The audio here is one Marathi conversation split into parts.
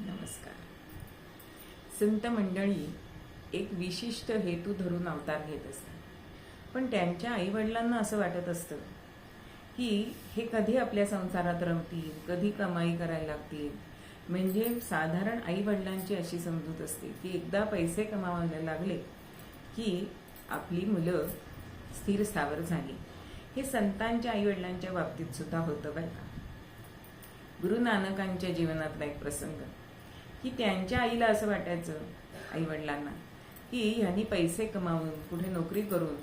नमस्कार. संत मंडळी एक विशिष्ट हेतू धरून अवतार घेत असतात. पण त्यांच्या आईवडिलांना असं वाटत असतं की हे कधी आपल्या संसारात रमतील कधी कमाई करायला लागतील. म्हणजे साधारण आईवडिलांची अशी समजूत असते की एकदा पैसे कमावायला लागले की आपली मुलं स्थिर स्थावर झाली. हे संतांच्या आईवडिलांच्या बाबतीत सुद्धा होतं बरं का? गुरु नानकांच्या जीवनातला एक प्रसंग. की त्यांच्या आईला असं वाटायचं आई वडिलांना की ह्यांनी पैसे कमावून कुठे नोकरी करून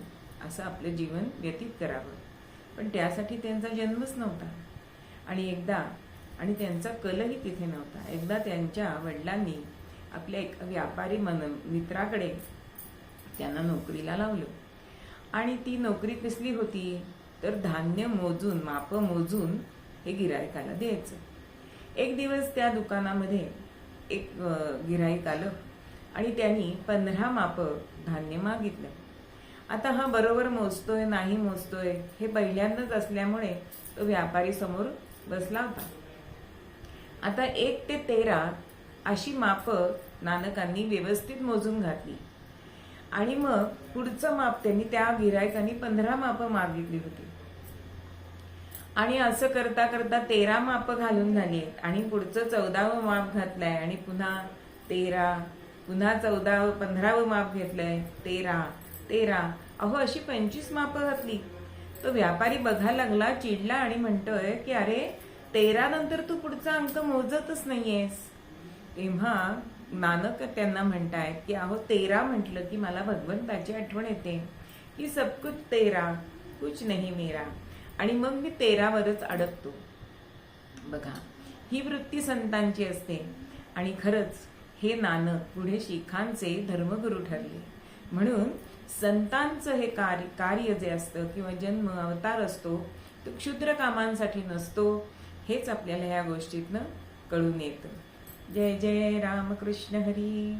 असं आपलं जीवन व्यतीत करावं. पण त्यासाठी त्यांचा जन्मच नव्हता. आणि एकदा आणि त्यांचा कलही तिथे नव्हता. एकदा त्यांच्या वडिलांनी आपल्या एक व्यापारी मन मित्राकडे त्यांना नोकरीला लावलं. आणि ती नोकरी कसली होती? तर धान्य मोजून माप मोजून हे गिरायकाला द्यायचं. एक दिवस त्या दुकानामध्ये एक गिराईक आलं आणि त्यांनी पंधरा माप धान्य मागितलं. आता हा बरोबर मोजतोय नाही मोजतोय हे पहिल्यांदाच असल्यामुळे तो व्यापारी समोर बसला होता. आता एक ते तेरा अशी माप नानकांनी व्यवस्थित मोजून घातली. आणि मग पुढचं माप त्यांनी त्या गिरायकांनी पंधरा माप मागितली होती. आणि असं करता करता तेरा माप घालून झाली आहेत. आणि पुढचं चौदावं माप घातलंय. आणि पुन्हा तेरा पुन्हा चौदावं पंधरावं माप घेतलंय. तेरा तेरा. अहो अशी पंचवीस माप घातली. तो व्यापारी बघायला लागला चिडला आणि म्हणतोय की अरे तेरा नंतर तू पुढचा अंक मोजतच नाहीयेस. तेव्हा नानक त्यांना म्हणतायत की अहो तेरा म्हटलं की मला भगवंताची आठवण येते. की सब कुछ तेरा. कुछ नाही मेरा. आणि मग मी तेरावरच अडकतो. बघा ही वृत्ती संतांची असते. आणि खरंच हे नानक पुढे शिखांचे धर्मगुरू ठरले. म्हणून संतांचं हे कार्य कार्य जे असतं किंवा जन्म अवतार असतो तो क्षुद्र कामांसाठी नसतो हेच आपल्याला या गोष्टीतनं कळून येतं. जय जय रामकृष्ण हरी.